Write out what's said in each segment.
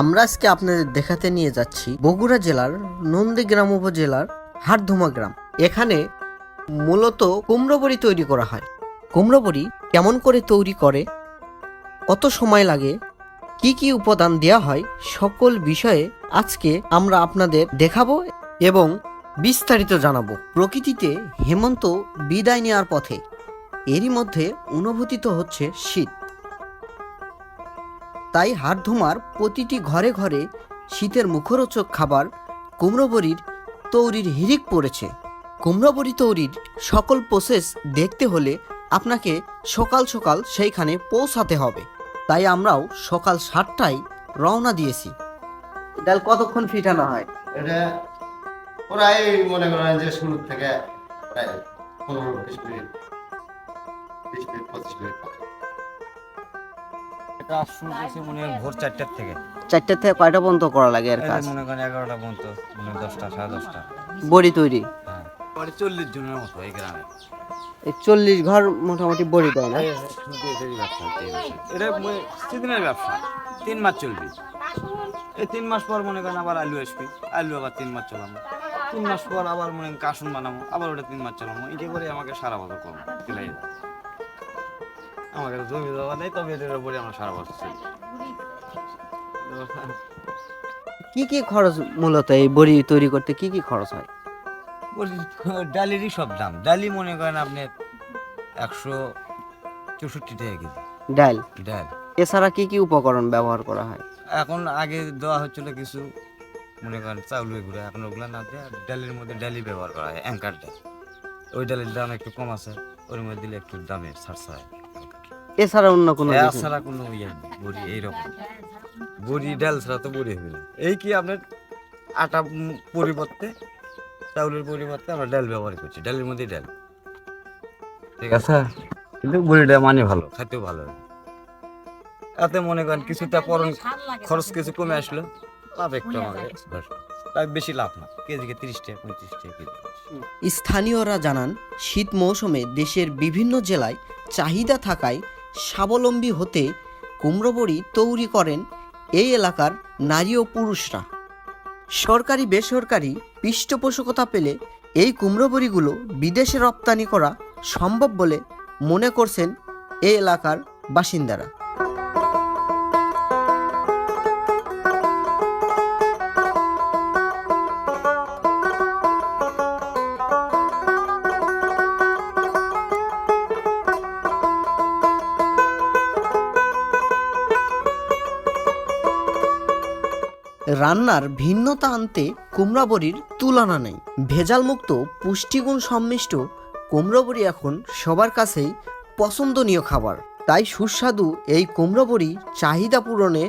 আমরা আজকে আপনাদের দেখাতে নিয়ে যাচ্ছি বগুড়া জেলার নন্দীগ্রাম উপজেলার হাটধুমা গ্রাম। এখানে মূলত কুমড়ো বড়ি তৈরি করা হয়। কুমড়ো বড়ি কেমন করে তৈরি করে, কত সময় লাগে, কি কি উপাদান দেওয়া হয়, সকল বিষয়ে আজকে আমরা আপনাদের দেখাবো এবং বিস্তারিত জানাব। প্রকৃতিতে হেমন্ত বিদায় নেওয়ার পথে। এরই মধ্যে অনুভূতিত হচ্ছে শীত। তাই হাড়ধুমার প্রতিটি ঘরে ঘরে শীতের মুখরোচক খাবার কুমড়ো বড়ির তৈরির হিরিক পড়েছে। কুমড়ো বড়ি তৈরির সকল প্রসেস দেখতে হলে আপনাকে সকাল সকাল সেইখানে পৌঁছাতে হবে। তাই আমরাও সকাল সাতটায় রওনা দিয়েছি। ডাল কতক্ষণ ফিটানো হয়? এটা প্রায় মনে করেন যে শুরু থেকে প্রায় পনেরো বিশ মিনিট বিশ মিনিট পঁচিশ মিনিট এটা শুরু করছি মনে হয় ভোর চারটার থেকে। চারটে থেকে কয়টা পর্যন্ত করা লাগে এর কাজ? মনে করেন এগারোটা পর্যন্ত দশটা সাড়ে দশটা। বড়ি তৈরি? হ্যাঁ। চল্লিশ জনের মতো এই গ্রামে। এই চল্লিশ ঘর মোটামুটি বড়ি দেয় না। এটা সিজনের ব্যবসা। তিন মাস চলবে। এই তিন মাস পর মনে করেন আবার আলু আসবে। আলু আবার তিন মাস চালাবো। তিন মাস পর আবার মনে করেন কাসুন বানাবো। আবার ওটা তিন মাস চালাবো। এটা করে আমাকে সারা বছর করব। চলে যায় আমাকে জমি দেওয়া নেই তবে এটার উপরে আমরা সারা বছর চলি কি কি খরচ মূলত এই বড়ি তৈরি করতে কি কি খরচ হয়? বলি ডালেরই সব দাম। ডালি মনে করেন আপনি একশো চৌষট্টি টাকা কেজি। ডাল? ডাল। এছাড়া কি কি উপকরণ ব্যবহার করা হয়? এখন আগে দেওয়া হচ্ছিল কিছু মনে করেন চাউল এগুলো এখন ওগুলো না দিয়ে ডালের মধ্যে ডালি ব্যবহার করা হয় অ্যাঙ্কার ডাল। ওই ডালের দাম একটু কম আছে ওর মধ্যে দিলে একটু দামে ছাড়ছে হয়। এছাড়া অন্য কোনো কিছু? ছাড়া কোনো ইয়ে নেই বড়ি এইরকম। বড়ি ডাল ছাড়া তো বড়ি হবে না। এই কি আপনার আটা পরিবর্তে চাউলের পরিবর্তে আমরা ডাল ব্যবহার করছি ডালের মধ্যে ডাল। ঠিক আছে? কিন্তু বড়িটা মানে ভালো। খাইতেও ভালো এতে মনে করেন কিছুটা পরন খরচ কিছু কমে আসলো লাভ একটু আমাদের তাই বেশি লাভ না কেজিকে তিরিশ টাকা পঁয়ত্রিশ টাকা স্থানীয়রা জানান শীত মৌসুমে দেশের বিভিন্ন জেলায় চাহিদা থাকায় স্বাবলম্বী হতে কুমড়োবড়ি তৈরি করেন এই এলাকার নারী ও পুরুষরা। সরকারি বেসরকারি পৃষ্ঠপোষকতা পেলে এই কুমড়োবড়িগুলো বিদেশে রপ্তানি করা সম্ভব বলে মনে করছেন এই এলাকার বাসিন্দারা। রান্নার ভিন্নতা আনতে কুমড়া বড়ির তুলনা নেই। ভেজালমুক্ত, পুষ্টিগুণ সম্মিষ্ট কুমড়ো বড়ি এখন সবার কাছেই পছন্দনীয় খাবার। তাই সুস্বাদু এই কুমড়ো বড়ি চাহিদা পূরণে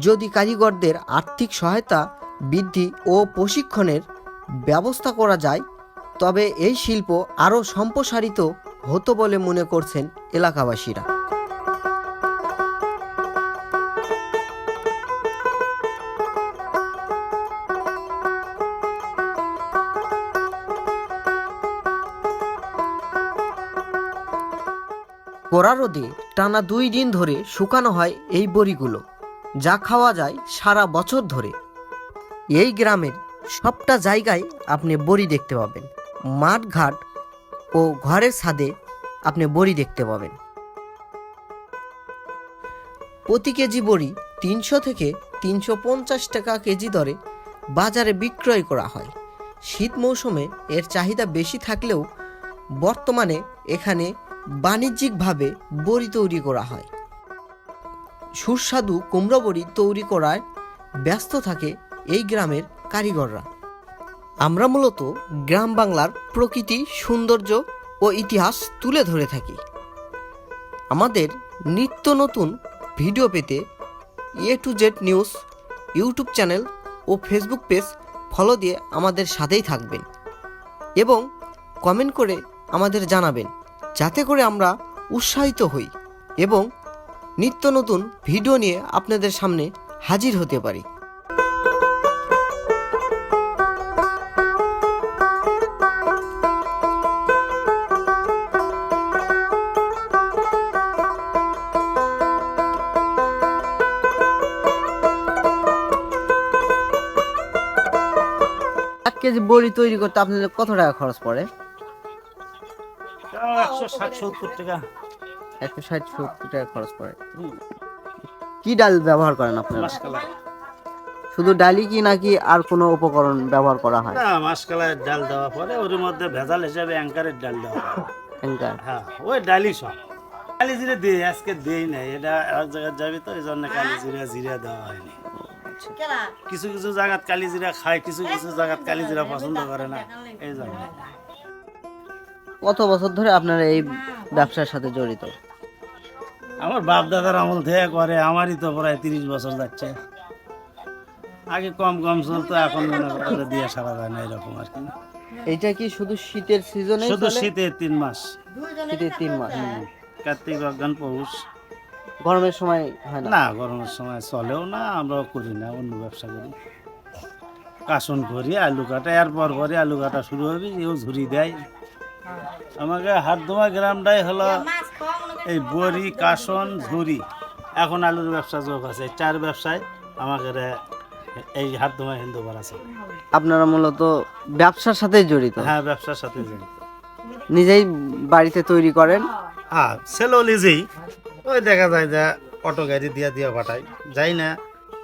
যদি কারিগরদের আর্থিক সহায়তা, বৃদ্ধি ও প্রশিক্ষণের ব্যবস্থা করা যায়, তবে এই শিল্প আরও সম্প্রসারিত হতো বলে মনে করছেন এলাকাবাসীরা। কড়া রোদে টানা দুই দিন ধরে শুকানো হয় এই বড়িগুলো, যা খাওয়া যায় সারা বছর ধরে। এই গ্রামের সবটা জায়গায় আপনি বড়ি দেখতে পাবেন। মাঠ ঘাট ও ঘরের ছাদে আপনি বড়ি দেখতে পাবেন। প্রতি কেজি বড়ি তিনশো থেকে তিনশো পঞ্চাশ টাকা কেজি দরে বাজারে বিক্রয় করা হয়। শীত মৌসুমে এর চাহিদা বেশি থাকলেও বর্তমানে এখানে বাণিজ্যিকভাবে বড়ি তৈরি করা হয়। সুস্বাদু কুমড়ো বড়ি তৈরি করায় ব্যস্ত থাকে এই গ্রামের কারিগররা। আমরা মূলত গ্রাম বাংলার প্রকৃতি, সৌন্দর্য ও ইতিহাস তুলে ধরে থাকি। আমাদের নিত্য নতুন ভিডিও পেতে A to Z news YouTube channel O Facebook page follow দিয়ে আমাদের সাথেই থাকবেন এবং কমেন্ট করে আমাদের জানাবেন। যাতে করে আমরা উৎসাহিত হই এবং নিত্য নতুন ভিডিও নিয়ে আপনাদের সামনে হাজির হতে পারি। এক কেজি বড়ি তৈরি করতে আপনাদের কত টাকা খরচ পড়ে? একশো ষাট সত্তর টাকা। একশো ষাট সত্তর টাকা খরচ পড়ে। কি ডাল ব্যবহার করেন আপনারা? মাসকালাই শুধু ডালি কি নাকি আর কোনো উপকরণ ব্যবহার করা হয়? না মাসকালায় ডাল দেওয়া পরে ওর মধ্যে ভেজাল হিসাবে অ্যাঙ্কারের ডাল দেওয়া হয়। অ্যাঙ্কার। হ্যাঁ ওই ডালই সব। কালি জিরে দিই আজকে দেই নাই এটা এক জায়গায় যাবি তো এই জন্য কালি জিরা জিরা দেওয়া হয়নি। কিছু কিছু জায়গাত কালি জিরা খায় কিছু কিছু জায়গাত কালি জিরা পছন্দ করে না এই জন্য। কত বছর ধরে আপনারা এই ব্যবসার সাথে জড়িত? আমার বাপ দাদার আমল থেকে করে আমারই তো প্রায় তিরিশ বছর যাচ্ছে। আগে কম কম চলতো এখন মনে করে দিয়ে সারা যায় না এরকম আর কি। এইটা কি শুধু শীতের সিজনে শুধু শীতের তিন মাস। শীতের তিন মাস কার্তিক অজ্ঞান পৌষ। গরমের সময় হয় না? গরমের সময় চলেও না আমরাও করি না অন্য ব্যবসা করি। কাশন করি আলু কাটা এরপর পরে আলু কাটা শুরু হবে এও ঝুরি দেয়। আমাকে হাটদোমা গ্রামটাই হলো এই বড়ি কাশন ঝুরি। এখন আলুর ব্যবসা যোগ আছে চার ব্যবসায় আমাকে রে- এই হাটদোমা হিন্দু আছে আপনারা মূলত ব্যবসার সাথে জড়িত? হ্যাঁ ব্যবসার সাথে জড়িত। নিজেই বাড়িতে তৈরি করেন? হ্যাঁ সেলো নিজেই। ওই দেখা যায় যে অটো গাড়ি দিয়া দিয়া পাঠাই যাই না।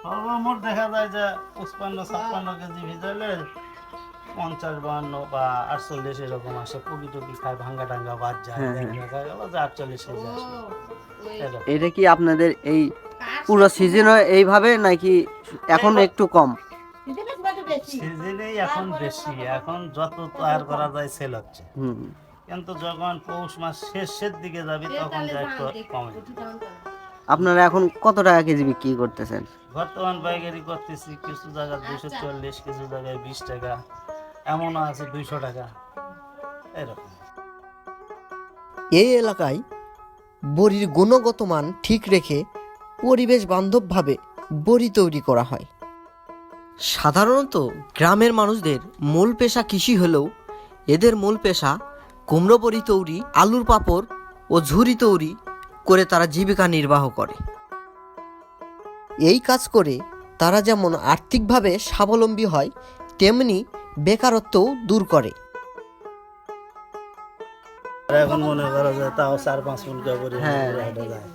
সর্বমোট দেখা যায় যে পঁচপান্ন ছাপ্পান্ন কেজি ভিজাইলে পঞ্চাশ বাহান্ন বা আটচল্লিশ এরকম আসে পুকি টুকি খায় ভাঙ্গা টাঙ্গা বাদ যায় হ্যাঁ, হ্যাঁ। দেখা গেল যে আটচল্লিশ কেজি আসে। এটা কি আপনাদের এই পুরো সিজন হয় এইভাবে নাকি এখন একটু কম? সিজনেই এখন বেশি এখন যত তৈরি করা যায় সেল হচ্ছে। কিন্তু যখন পৌষ মাস শেষের দিকে যাবি তখন যা একটু কমে আপনারা এখন কত টাকা কেজি বিক্রি করতেছেন? বর্তমান পাইকারি করতেছি কিছু জায়গায় দুশো চল্লিশ কিছু জায়গায় বিশ টাকা। এমনও আছে দুইশো টাকা। এরকম। এই এলাকায় বড়ির গুণগত মান ঠিক রেখে পরিবেশ বান্ধবভাবে বড়ি তৈরি করা হয়। সাধারণত গ্রামের মানুষদের মূল পেশা কৃষি হলেও এদের মূল পেশা কুমড়ো বড়ি তৈরি, আলুর পাঁপড় ও ঝুরি তৈরি করে তারা জীবিকা নির্বাহ করে। এই কাজ করে তারা যেমন আর্থিকভাবে স্বাবলম্বী হয়, তেমনি বেকারত্বও দূর করে। এখন মনে করা যায় তাও চার পাঁচ মন করে করে হ্যাঁ। হাটে যায়।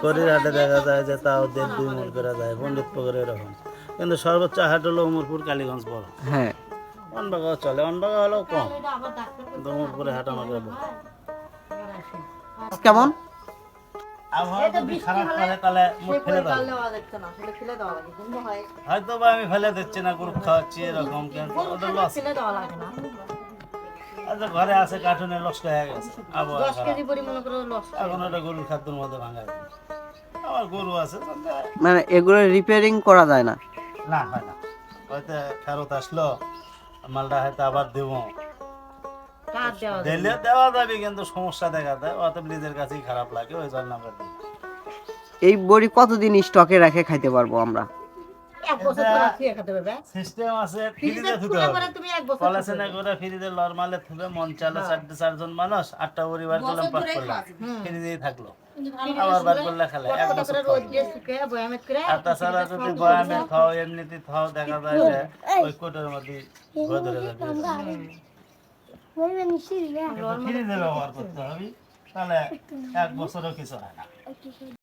করির হাটে দেখা যায় যে তাও দেড় দুই মন করে যায় পণ্ডিত পুকুরে এরকম। কিন্তু সর্বোচ্চ হাট হলো উমরপুর কালীগঞ্জ বড়। হ্যাঁ। অনবাগাও চলে অনবাগা হলেও কম। কিন্তু উমরপুরে হাট আমাকে বড় কেমন? হয়তো বা আমি ফেলে দিচ্ছি না গরু খাওয়াচ্ছি এরকম আচ্ছা ঘরে আছে কার্টুনে লস হয়ে গেছে। এখন ওটা গরুর খাদ্যের মধ্যে ভাঙা গেছে। আমার গরু আছে মানে এগুলো রিপেয়ারিং করা যায় না? না হয় না। হয়তো ফেরত আসলো মালটা হয়তো আবার দেবো। দিলে দেওয়া যাবে কিন্তু সমস্যা দেখা দেয়। অত নিজের কাছেই খারাপ লাগে ওই জন্য আমরা দিই। এই বড়ি কতদিন স্টকে রেখে খাইতে পারব আমরা? সিস্টেম আছে ফ্রিজে থুতে হবে। পলাসেনা করে ফ্রিজে নরমালে থুবে মন চালে চারটে চারজন মানুষ আটটা পরিবার করলাম। পাস করলাম ফ্রিজেই থাকল। আবার বার করলে খেলে এক বছর আর তাছাড়া যদি বয়ামে খাও এমনিতে খাও দেখা যায় যে ওই কোটের মধ্যে ধরে যাবে ফ্রিজে ব্যবহার করতে হবে তাহলে এক বছরও কিছু হয় না